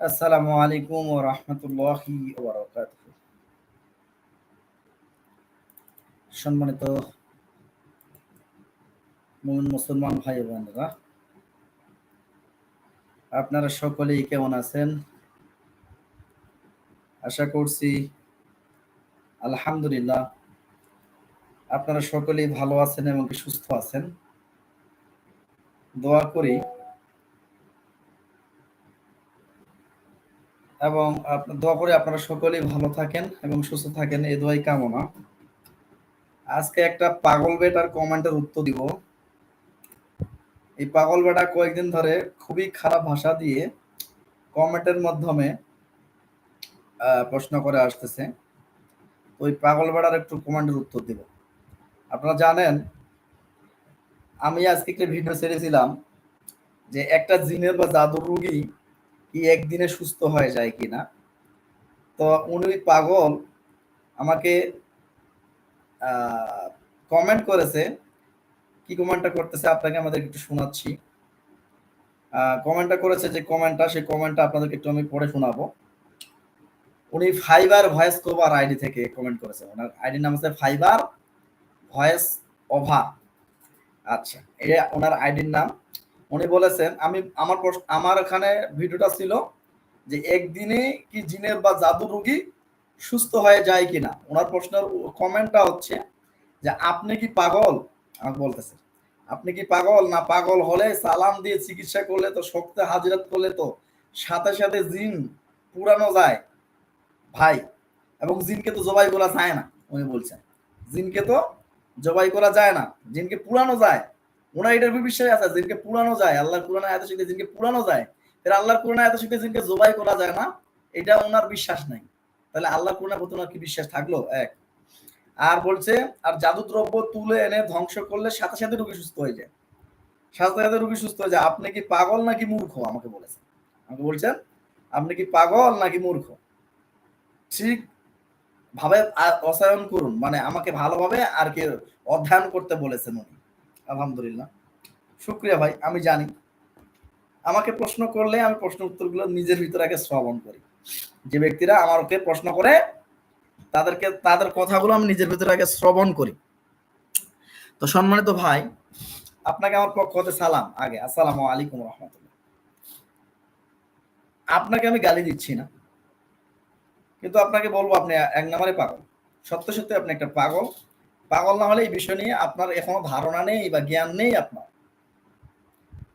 আসসালামু আলাইকুম ওয়া রাহমাতুল্লাহি ওয়া বারাকাতুহু। সম্মানিত মুমিন মুসলমান ভাই বোনেরা, আপনারা সকলেই কেমন আছেন? আশা করছি আলহামদুলিল্লাহ আপনারা সকলেই ভালো আছেন এবং সুস্থ আছেন। দোয়া করি এবং দোয়া করে আপনারা সকলেই ভালো থাকেন এবং সুস্থ থাকেন। এই দোয়াই কামনা। আজকে একটা পাগল বেটার কমেন্টের উত্তর দিব। এই পাগল বেটা কয়েকদিন ধরে খুবই খারাপ ভাষা দিয়ে কমেন্টের মাধ্যমে প্রশ্ন করে আসতেছে। ওই পাগল বেটার একটু কমেন্টের উত্তর দিব। আপনারা জানেন, আমি আজকে একটা ভিডিও ছেড়েছিলাম যে একটা জিনের বা জাদুর রুগী কি একদিনে সুস্থ হয়ে যায় কিনা। তো উনি পাগল আমাকে কমেন্ট করেছে, কি কমেন্টটা করতেছে আপনাকে আমাদের একটু শোনাচ্ছি। কমেন্টটা করেছে যে কমেন্টটা সেই কমেন্টটা আপনাদেরকে একটু আমি পড়ে শোনাবো। উনি ফাইবার ভয়েস কোভার আইডি থেকে কমেন্ট করেছে। ওনার আইডির নাম হচ্ছে ফাইবার ভয়েস ওভার আচ্ছা এটা ওনার আইডির নাম। উনি বলেছেন, আমি আমার আমার এখানে ভিডিওটা ছিল যে একদিনে কি জিনের বা জাদু রোগী সুস্থ হয়ে যায় কিনা? ওনার প্রশ্নের কমেন্টটা হচ্ছে যে, আপনি কি পাগল? আমাকে বলতেছে, আপনি কি পাগল? না, পাগল হলে সালাম দিয়ে চিকিৎসা করলে তো শক্তি হাজিরাত করলে তো সাথে সাথে জিন পুরানো যায়। ভাই, এবং জিনকে তো জবাই করা যায় না, উনি বলছেন। জিনকে তো জবাই করা যায় না, জিনকে পুরানো যায়। ওনার এটার বিশ্বাস আছে জিনকে পুরানো যায়, আল্লাহর কোরআনে আয়াত শিখতে জিনকে পুরানো যায় এর আল্লাহর কোরআনে আয়াত শিখতে জিনকে জবাই করা যায় না, এটা ওনার বিশ্বাস নাই। তাহলে আল্লাহর কোরআনের প্রতি ওনার কি বিশ্বাস থাকল? এক। আর বলছে, আর জাদু দ্রব্য তুলে এনে ধ্বংস করলে সাথে সাথে রুগী সুস্থ হয়ে যায়। সাথে সাথে রোগী সুস্থ হয়ে যায়। আপনি কি পাগল নাকি মূর্খ? আমাকে বলেছেন আমাকে বলছেন, আপনি কি পাগল নাকি মূর্খ? ঠিক ভাবে অসায়ন করুন। মানে আমাকে ভালোভাবে আর কি অধ্যয়ন করতে বলেছেন উনি। আলহামদুলিল্লাহ। শুক্রিয়া ভাই, আমি জানি। আমাকে প্রশ্ন করলে আমি প্রশ্ন উত্তরগুলো নিজের ভিতরে আগে শ্রবণ করি। যে ব্যক্তিরা আমাকে প্রশ্ন করে, তাদেরকে, তাদের কথাগুলো আমি নিজের ভিতরে আগে শ্রবণ করি। তো সম্মানিত ভাই, আপনাকে আমার পক্ষ হতে সালাম আগে। আসসালামু আলাইকুম রহমতুল্লাহ। আপনাকে আমি গালি দিচ্ছি না। কিন্তু আপনাকে বলব, আপনি এক নাম্বারে পাগল। সত্য সত্যি আপনি একটা পাগল। পাগল না হলে এই বিষয় নিয়ে আপনার এখনও ধারণা নেই বা জ্ঞান নেই আপনার।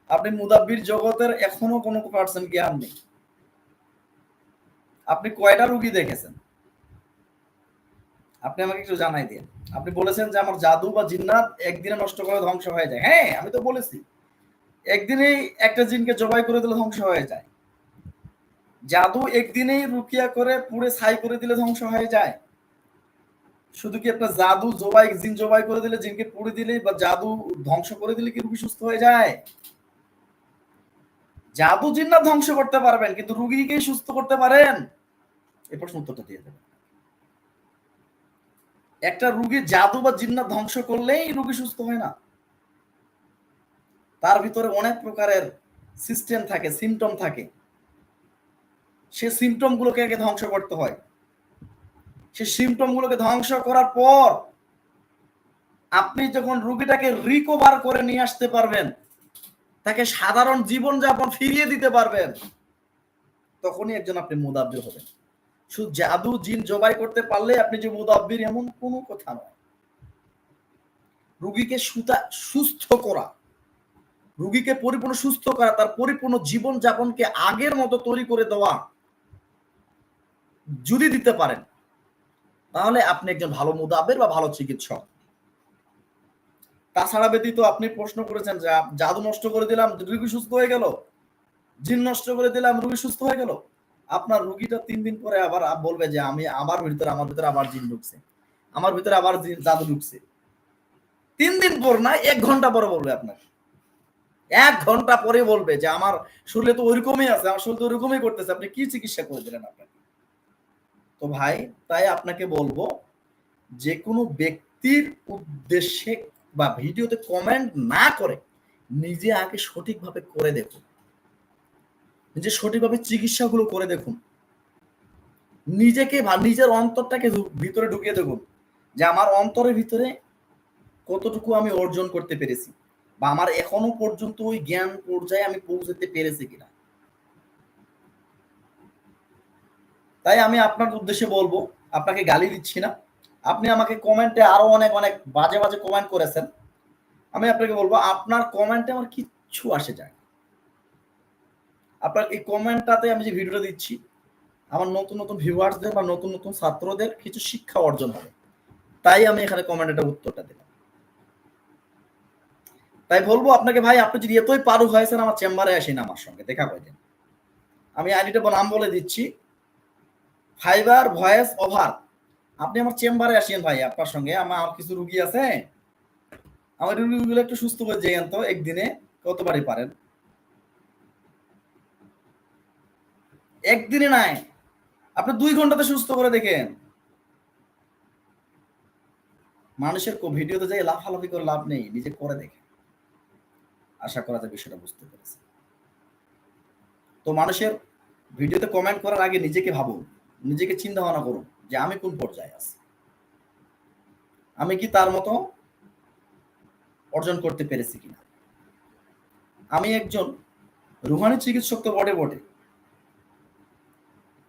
আপনি মুদাব্বির জগতের এখনও কোনো পার্সেন্ট জ্ঞান নেই। আপনি কয়টা রুগী দেখেছেন? আপনি আমাকে একটু জানাই দিন। আপনি বলেছেন যে আমার জাদু বা জিন্নাত একদিনে নষ্ট করে ধ্বংস হয়ে যায়। হ্যাঁ আমি তো বলেছি। একদিনেই একটা জিনকে জবাই করে দিলে ধ্বংস হয়ে যায়। জাদু একদিনেই রুকিয়া করে পুড়ে ছাই করে দিলে ধ্বংস হয়ে যায়। শুধু কি আপনার জাদু জবাই, জিন জবাই করে দিলে, জিনকে পুড়ে দিলে বা জাদু ধ্বংস করে দিলে কি রুগী সুস্থ হয়ে যায়? জাদু জিন্না ধ্বংস করতে পারবেন, কিন্তু রুগীকে সুস্থ করতে পারেন? এই প্রশ্ন উত্তরটা দিয়ে দেবেন। একটা রুগী জাদু বা জিন্না ধ্বংস করলেই রুগী সুস্থ হয় না। তার ভিতরে অনেক প্রকারের সিস্টেম থাকে, সিমটম থাকে। সে সিমটম গুলোকে আগে ধ্বংস করতে হয়। সে সিমটম গুলোকে ধ্বংস করার পর আপনি যখন রুগীটাকে রিকভার করে নিয়ে আসতে পারবেন, তাকে সাধারণ জীবন যাপন ফিরিয়ে দিতে পারবেন, তখনই একজন আপনি মুদাব্বির হবেন। শুধু জাদু, জিন জবাই করতে পারলে আপনি যে মুদাব্বির এমন কোনো কথা নয়। রুগীকে সুতা, সুস্থ করা, রুগীকে পরিপূর্ণ সুস্থ করা, তার পরিপূর্ণ জীবন যাপনকে আগের মতো তৈরি করে দেওয়া যদি দিতে পারেন তাহলে আপনি একজন ভালো মুদাবের বা ভালো চিকিৎসক। তাছাড়া ব্যতীত আপনি প্রশ্ন করেছেন যে, জাদু নষ্ট করে দিলাম, রুগী সুস্থ হয়ে গেল? জিন নষ্ট করে দিলাম, রুগী সুস্থ হয়ে গেল? আপনার রুগীটা তিন দিন পরে আবার বলবে যে, আমি আমার ভিতরে আমার ভিতরে আবার জিন ঢুকছে। আমার ভিতরে আবার জাদু ঢুকছে। তিন দিন পর না, এক ঘণ্টা পরে বলবে আপনার। এক ঘণ্টা পরে বলবে যে, আমার শরীরে তো ওইরকমই আছে, আমার শরীর তো ওইরকমই করতেছে। আপনি কি চিকিৎসা করে দিলেন আপনাকে? তো ভাই, তাই আপনাকে বলব যে কোনো ব্যক্তির উদ্দেশ্যে বা ভিডিওতে কমেন্ট না করে নিজে আগে সঠিকভাবে করে দেখুন। যে সঠিকভাবে চিকিৎসাগুলো করে দেখুন। নিজেকে নিজের অন্তরটাকে ভিতরে ঢুকিয়ে দেখুন যে আমার অন্তরের ভিতরে কতটুকু আমি অর্জন করতে পেরেছি বা আমার এখনও পর্যন্ত ওই জ্ঞান পর্যায়ে আমি পৌঁছাতে পেরেছি কিনা। তাই আমি আপনার উদ্দেশ্যে বলব, আপনাকে গালি দিচ্ছি না। আপনি আমাকে কমেন্টে আরও অনেক অনেক বাজে বাজে কমেন্ট করেছেন। আমি আপনাকে বলব, আপনার কমেন্টে আমার কিচ্ছু আসে যায় আপনার এই কমেন্টটাতে আমি যে ভিডিওটা দিচ্ছি, আমার নতুন নতুন ভিউয়ার্সদের বা নতুন নতুন ছাত্রদের কিছু শিক্ষা অর্জন হবে। তাই আমি এখানে কমেন্টের উত্তরটা দিলাম। তাই বলব আপনাকে ভাই, আপনি যদি এতই পারু হয়েছেন আমার চেম্বারে আসেন আমার সঙ্গে, দেখা করে আমি আইডিটা নাম বলে দিচ্ছি। ফাইবার ভয়েস ওভার আপনি আমার চেম্বারে আসেন ভাই আপনার সঙ্গে। আমার কিছু রুগী আছে। আমার রুগীগুলো একটু সুস্থ করে যেয়েন তো একদিনে, কতবারই পারেন? একদিনে নাই। আপনি দুই ঘন্টাতে সুস্থ করে দেখেন। মানুষের ভিডিওতে যাই লাফালাফি করে লাভ নেই, নিজে করে দেখেন। আশা করা যায় বিষয়টা বুঝতে পেরেছে তো মানুষের ভিডিওতে কমেন্ট করার আগে নিজেকে ভাবুন। নিজেকে চিন্তা ভাবনা করুন যে আমি কোন পর্যায়ে আছি। আমি কি তার মতো অর্জন করতে পেরেছি কিনা? আমি একজন রুহানি চিকিৎসক তো বটে বটে।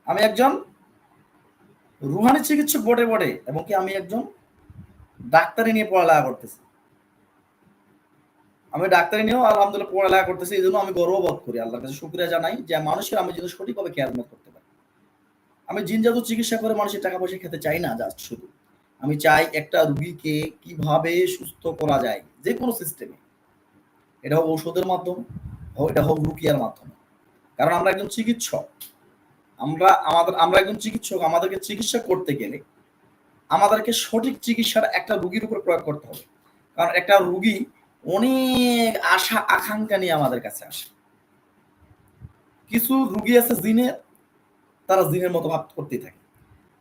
আমি একজন রুহানি চিকিৎসক বটে বটে এবং কি আমি একজন ডাক্তারি নিয়ে পড়ালেখা করতেছি। আমি ডাক্তারি নিয়েও আলহামদুলিল্লাহ পড়ালেখা করতেছি, এই জন্য আমি গর্ববোধ করি, আল্লাহর কাছে শুক্রিয়া জানাই যে মানুষের আমি যেন সঠিকভাবে খেয়ালমত করতে আমি জিন জাদু চিকিৎসা করে মানুষের টাকা পয়সা খেতে চাই না জাস্ট শুধু। আমি চাই একটা রুগীকে কীভাবে সুস্থ করা যায়, যে কোনো সিস্টেমে এটা হোক ঔষধের মাধ্যমে, হোক এটা হোক রুকিয়ার মাধ্যমে। কারণ আমরা একজন চিকিৎসক। আমরা আমাদের, আমরা একজন চিকিৎসক, আমাদেরকে চিকিৎসা করতে গেলে আমাদেরকে সঠিক চিকিৎসার একটা রুগীর উপর প্রয়োগ করতে হবে। কারণ একটা রুগী অনেক আশা, আকাঙ্ক্ষা নিয়ে আমাদের কাছে আসে। কিছু রুগী আছে জিনের তারা জিনের মতো ভাব করতেই থাকে।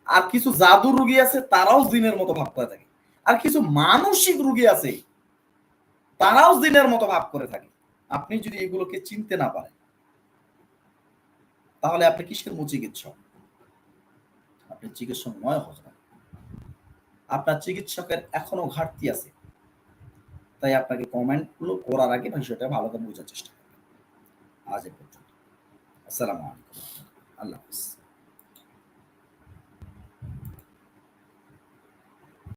আর কিছু জাদুর রুগী আছে, তারাও জিনের মতো ভাব করে থাকে। আর কিছু মানসিক রুগী আছে, তারাও জিনের মতো ভাব করে থাকে। আপনি যদি এগুলোকে চিনতে না পারেন, তাহলে আপনি কিসের চিকিৎসক আপনি চিকিৎসক নয় হজরত আপনার চিকিৎসকের এখনও ঘাটতি আছে। তাই আপনাকে কমেন্টগুলো করার আগে বিষয়টা ভালো করে বোঝার চেষ্টা করবেন। আজ এ পর্যন্ত। আসসালামু আলাইকুম। আল্লাহ হাফিজ।